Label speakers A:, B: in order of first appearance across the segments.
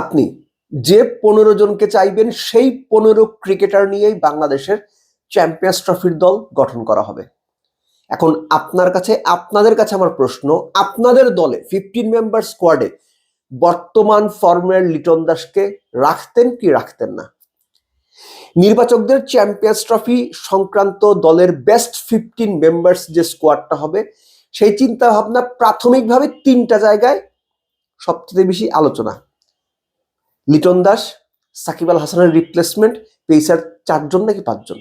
A: আপনি যে পনেরো জনকে চাইবেন, সেই পনেরো ক্রিকেটার নিয়েই বাংলাদেশের চ্যাম্পিয়ন্স ট্রফির দল গঠন করা হবে। এখন আপনার কাছে, আপনাদের কাছে আমার প্রশ্ন, আপনাদের দলে ফিফটিন মেম্বার স্কোয়াডে বর্তমান ফর্মের লিটন দাসকে রাখতেন কি রাখতেন না? নির্বাচকদের চ্যাম্পিয়ন্স ট্রফি সংক্রান্ত দলের বেস্ট ফিফটিন মেম্বার্স যে স্কোয়াডটা হবে, সেই চিন্তা ভাবনা প্রাথমিকভাবে তিনটা জায়গায় সবচেয়ে বেশি আলোচনা। লিটন দাস, সাকিব আল হাসানের রিপ্লেসমেন্ট পেসার চারজন নাকি পাঁচজন?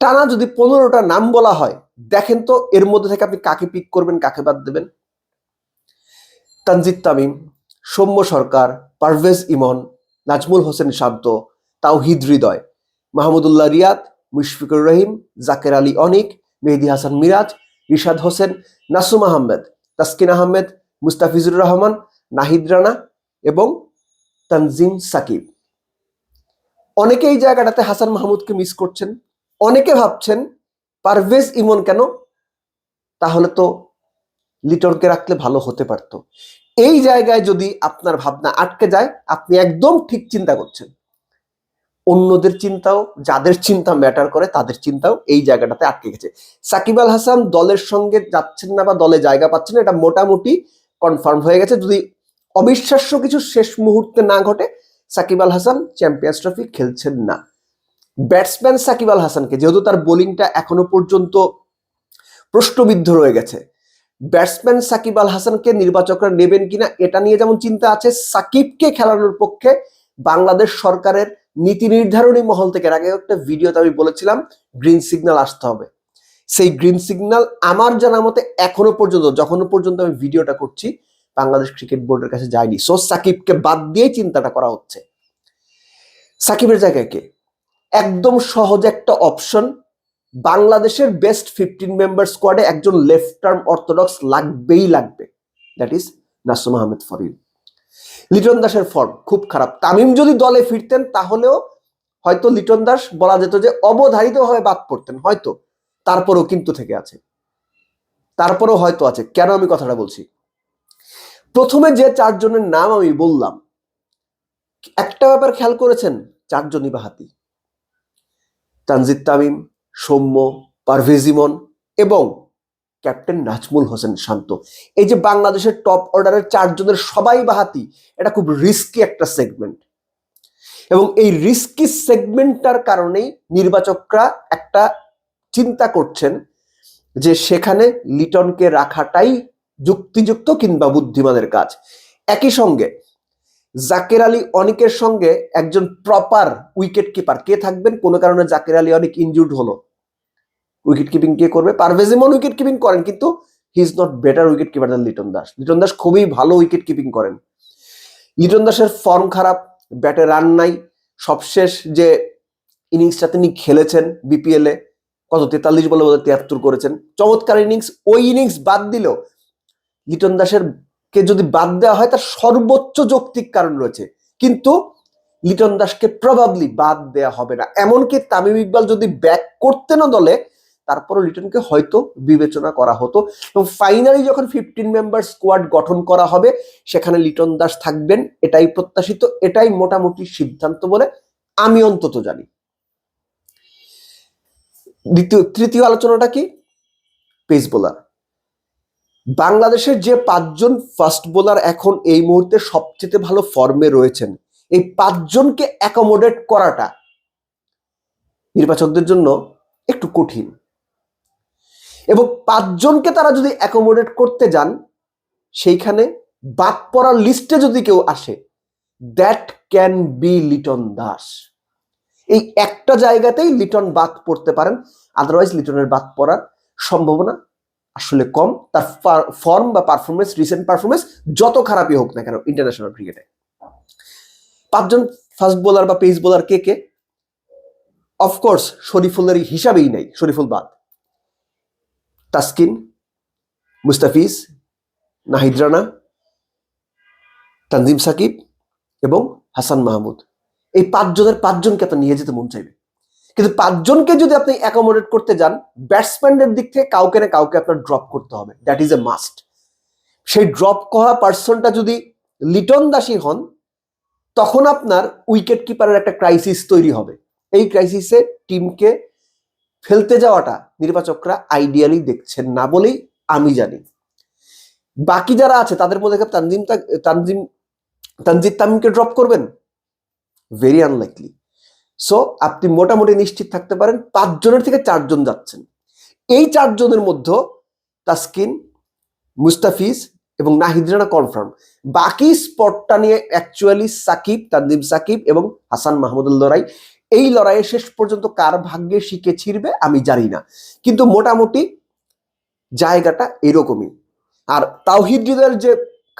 A: টানা যদি পনেরোটা নাম বলা হয়, দেখেন তো এর মধ্যে থেকে আপনি কাকে পিক করবেন, কাকে বাদ দেবেন? তানজিদ তামিম, সৌম্য সরকার, পারভেজ ইমন, নাজমুল হোসেন শান্ত, তাওহিদ হৃদয়, মাহমুদুল্লাহ রিয়াদ, মুশফিকুর রহিম, জাকের আলী অনিক, মেহেদি হাসান মিরাজ, রিশাদ হোসেন, নাসুম আহমেদ, তাসকিন আহমেদ, মুস্তাফিজুর রহমান, নাহিদ রানা এবং তানজিম সাকিব। অনেকে এই জায়গাটাতে হাসান মাহমুদকে মিস করছেন। অনেকে ভাবছেন, পারভেজ ইমন কেন? তাহলে তো লিটনকে রাখলে ভালো হতে পারত। এই জায়গায় যদি আপনার ভাবনা আটকে যায়, আপনি একদম ঠিক চিন্তা করছেন। অন্যদের চিন্তাও, যাদের চিন্তা ম্যাটার করে, তাদের চিন্তাও এই জায়গাটাতে আটকে গেছে। সাকিব আল হাসান দলের সঙ্গে যাচ্ছেন না বা দলে জায়গা পাচ্ছেন না, এটা মোটামুটি কনফার্ম হয়ে গেছে। যদি অবিশ্বাস্য কিছু শেষ মুহূর্তে না ঘটে সাকিব আল হাসান চ্যাম্পিয়ন্স ট্রফি খেলছেন না। ব্যাটসম্যান সাকিব আল হাসানকে, যেহেতু তার বোলিংটা এখনও পর্যন্ত প্রশ্নবিদ্ধ রয়ে গেছে, ব্যাটসম্যান সাকিব আল হাসানকে নির্বাচকরা নেবেন কিনা এটা নিয়ে যেমন চিন্তা আছে, সাকিবকে খেলানোর পক্ষে বাংলাদেশ সরকারের নীতি নির্ধারণী মহল থেকে আগে একটা ভিডিওতে আমি বলেছিলাম, গ্রিন সিগন্যাল আসতে হবে। সেই গ্রিন সিগন্যাল আমার জানা মতে এখনও পর্যন্ত, যখনও পর্যন্ত আমি ভিডিওটা করছি বাংলাদেশ ক্রিকেট বোর্ডের কাছে যায়নি। সো সাকিবকে বাদ দিয়ে চিন্তাটা করা হচ্ছে। সাকিবের জায়গায় কে? একদম সহজ একটা অপশন বাংলাদেশের বেস্ট ফিফটিন মেম্বার স্কোয়াডে একজন লেফট টার্ম অর্থোডক্স লাগবেই লাগবে। That is Nasum Ahmed Farid. Liton দাসের ফর্ম খুব খারাপ। তামিম যদি দলে ফিরতেন, তাহলেও হয়তো লিটন দাস বলা যেত যে অবধারিতভাবে বাদ পড়তেন। হয়তো। তারপরও কিন্তু থেকে আছে। তারপরও হয়তো আছে। কেন আমি কথাটা বলছি? প্রথমে যে চারজনের নাম আমি বললাম, একটা ব্যাপার খেয়াল করেছেন? চারজনই বাহাতি তানজিদ তামিম, সৌম্য, পারভেজিমন এবং ক্যাপ্টেন নাজমুল হোসেন শান্ত। এই যে বাংলাদেশের টপ অর্ডারের চারজনের সবাই বাহাতি এটা খুব রিস্কি একটা সেগমেন্ট এবং এই রিস্কি সেগমেন্টটার কারণেই নির্বাচকরা একটা চিন্তা করছেন যে সেখানে লিটনকে রাখাটাই যুক্তিযুক্ত কিংবা বুদ্ধিমানের কাজ। একই সঙ্গে জাকের আলী অনিকের সঙ্গে একজন প্রপার উইকেট কিপার কে থাকবেন? কোনো কারণে জাকের আলী অনেক ইনজুর্ড হলো। উইকেট কিপিং কে করবে? পারভেজ ইমন উইকেট কিপিং করেন, কিন্তু he is not better wicket keeper than Liton Das. Liton Das খুবই ভালো উইকেট কিপিং করেন। লিটন দাসের ফর্ম খারাপ, ব্যাটে রান নাই। সবশেষ যে ইনিংসটা তিনি খেলেছেন বিপিএল কত তেতাল্লিশ বলে তিয়াত্তর করেছেন। চমৎকার ইনিংস ওই ইনিংস বাদ দিলেও লিটন দাসের কে যদি বাদ দেওয়া হয়, তার সর্বোচ্চ যৌক্তিক কারণ রয়েছে। কিন্তু লিটন দাসকে প্রবাবলি বাদ দেওয়া হবে না। এমনকি তামিম ইকবাল যদি ব্যাক করতে না দলে, তারপরও লিটনকে হয়তো বিবেচনা করা হতো। এবং ফাইনালি যখন ফিফটিন মেম্বার স্কোয়াড গঠন করা হবে, সেখানে লিটন দাস থাকবেন, এটাই প্রত্যাশিত, এটাই মোটামুটি সিদ্ধান্ত বলে আমি অন্তত জানি। দ্বিতীয়, তৃতীয় আলোচনাটা কি? পেস বোলার বাংলাদেশের যে পাঁচজন ফাস্ট বোলার এখন এই মুহূর্তে সবচেয়ে ভালো ফর্মে রয়েছেন, এই পাঁচজনকে অ্যাকোমোডেট করাটা নির্বাচকদের জন্য একটু কঠিন। এবং পাঁচজনকে তারা যদি অ্যাকোমোডেট করতে যান, সেইখানে বাদ পড়ার লিস্টে যদি কেউ আসে that can be Liton Das এই একটা জায়গাতেই লিটন বাদ পড়তে পারেন আদারওয়াইজ লিটনের বাদ পড়ার সম্ভাবনা আসলে কম, তার ফর্ম বা পারফরমেন্স রিসেন্ট পারফরমেন্স যত খারাপই হোক না কেন ইন্টারন্যাশনাল ক্রিকেটে পাঁচজন ফাস্ট বোলার বা পেস বোলার কে কে? অফকোর্স শরীফুলের হিসাবেই নেই, শরীফুল বাদ। তাসকিন, মুস্তাফিজ, নাহিদ রানা, তানজিম সাকিব এবং হাসান মাহমুদ। এই পাঁচজনের পাঁচজনকে আপনার নিয়ে যেতে মন চাইবে। কিন্তু পাঁচজনকে যদি আপনি অ্যাকোমোডেট করতে যান ব্যাটসম্যানদের দিক থেকে কাউকে না কাউকে আপনার ড্রপ করতে হবে। দ্যাট ইজ এ মাস্ট সেই ড্রপ করা পার্সনটা যদি লিটন দাসী হন, তখন আপনার উইকেট কিপারের একটা ক্রাইসিস তৈরি হবে। এই ক্রাইসিসে টিমকে ফেলতে যাওয়াটা নির্বাচকরা আইডিয়ালি দেখছেন না বলেই আমি জানি। বাকি যারা আছে, তাদের মধ্যে তানজিম তানজিম তানজিদ তামিমকে ড্রপ করবেন? ভেরি আনলাইকলি সো আপনি মোটামুটি নিশ্চিত থাকতে পারেন পাঁচজনের থেকে চারজন যাচ্ছেন। এই চারজনের মধ্যে তাসকিন, মুস্তাফিজ এবং নাহিদ রানা কনফার্ম বাকি স্পটটা নিয়ে অ্যাকচুয়ালি সাকিব, তানজিম সাকিব এবং হাসান মাহমুদুল লড়াই। এই লড়াইয়ে শেষ পর্যন্ত কার ভাগ্যে শিখে ছিড়বে আমি জানি না। কিন্তু মোটামুটি জায়গাটা এরকমই। আর তাওহিদ হৃদয়ের যে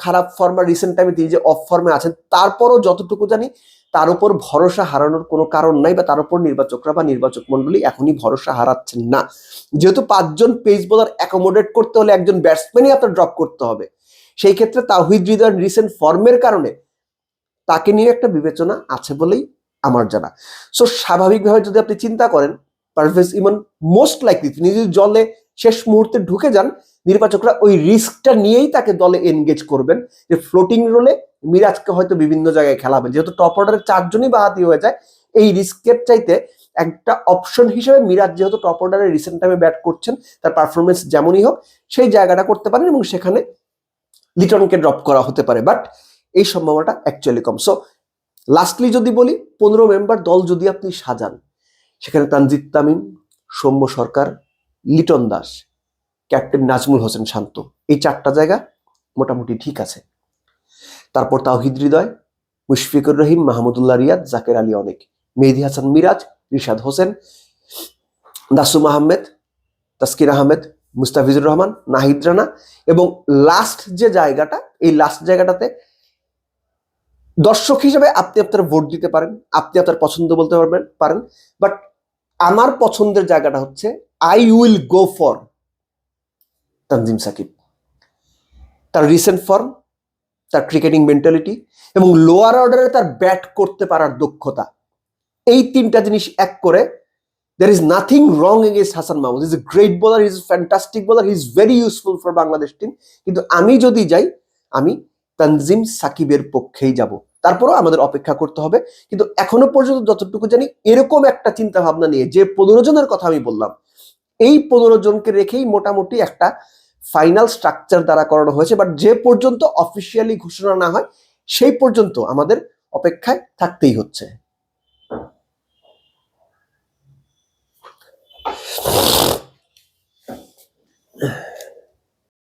A: খারাপ ফর্মা রিসেন্ট টাইমে তিনি যে অফ ফর্মে আছেন, তারপরও যতটুকু জানি তার উপর ভরসা হারানোর কোনো কারণ নাই বা তার উপর নির্বাচকরা বা নির্বাচক মন্ডলী এখনই ভরসা হারাচ্ছেন না। যেহেতু পাঁচজন পেস বোলার অ্যাকোমোডেট করতে হলে একজন ব্যাটসম্যানই আপনার ড্রপ করতে হবে। সেই ক্ষেত্রে তাহিদ হৃদয়ের রিসেন্ট ফর্মের কারণে তাকে নিয়ে একটা বিবেচনা আছে বলেই আমার জানা। সো স্বাভাবিকভাবে যদি আপনি চিন্তা করেন পারভেজ ইমন মোস্ট লাইকলি তিনি যদি জলে শেষ মুহূর্তে ঢুকে যান নির্বাচকরা ওই রিস্কটা নিয়েই তাকে দলে এনগেজ করবেন যে ফ্লোটিং রোলে মিরাজকে হয়তো বিভিন্ন জায়গায় খেলাবেন যেহেতু টপ অর্ডারের চারজনই বাহাতি হয়ে যায়, এই রিস্কের চাইতে একটা অপশন হিসেবে মিরাজ যেহেতু টপ অর্ডারে রিসেন্ট টাইমে ব্যাট করছেন, তার পারফরমেন্স যেমনই হোক, সেই জায়গাটা করতে পারেন এবং সেখানে লিটনকে ড্রপ করা হতে পারে। বাট এই সম্ভাবনাটা অ্যাকচুয়ালি কম। সো লাস্টলি যদি বলি, পনেরো মেম্বার দল যদি আপনি সাজান, সেখানে তানজিদ তামিম, সৌম্য সরকার, লিটন দাস ক্যাপ্টেন নাজমুল হোসেন শান্ত। এই চারটা জায়গা মোটামুটি ঠিক আছে। তারপর তাওহিদ হৃদয়, মুশফিকুর রহিম, মাহমুদুল্লাহ রিয়াদ, জাকের আলী অনেক। মেহেদি হাসান মিরাজ, রিশাদ হোসেন দাসুম আহমেদ, তাসকির আহমেদ, মুস্তাফিজুর রহমান, নাহিদ রানা এবং লাস্ট যে জায়গাটা, এই লাস্ট জায়গাটাতে দর্শক হিসেবে আপনি আপনার ভোট দিতে পারেন, আপনি আপনার পছন্দ বলতে পারবেন, পারেন। বাট আমার পছন্দের জায়গাটা হচ্ছে I will go for Tanzim Sakib. তার রিসেন্ট ফর্ম তার ক্রিকেটিং মেন্টালিটি এবং লোয়ার অর্ডারে তার ব্যাট করতে পারার দক্ষতা। এই তিনটা জিনিস এক করে there is nothing wrong against Hasan Mahmud is a great bowler is fantastic bowler is very useful for Bangladesh team কিন্তু আমি যদি যাই, আমি তানজিম সাকিবের পক্ষেই যাব। তারপরও আমাদের অপেক্ষা করতে হবে। কিন্তু এখনও পর্যন্ত যতটুকু জানি, এরকম একটা চিন্তা ভাবনা নিয়ে যে পনেরো জনের কথা আমি বললাম, এই পনেরো জনকে রেখেই মোটামুটি একটা ফাইনাল স্ট্রাকচার দ্বারা করানো হয়েছে বাট যে পর্যন্ত অফিসিয়ালি ঘোষণা না হয়, সেই পর্যন্ত আমাদের অপেক্ষায় থাকতেই হচ্ছে।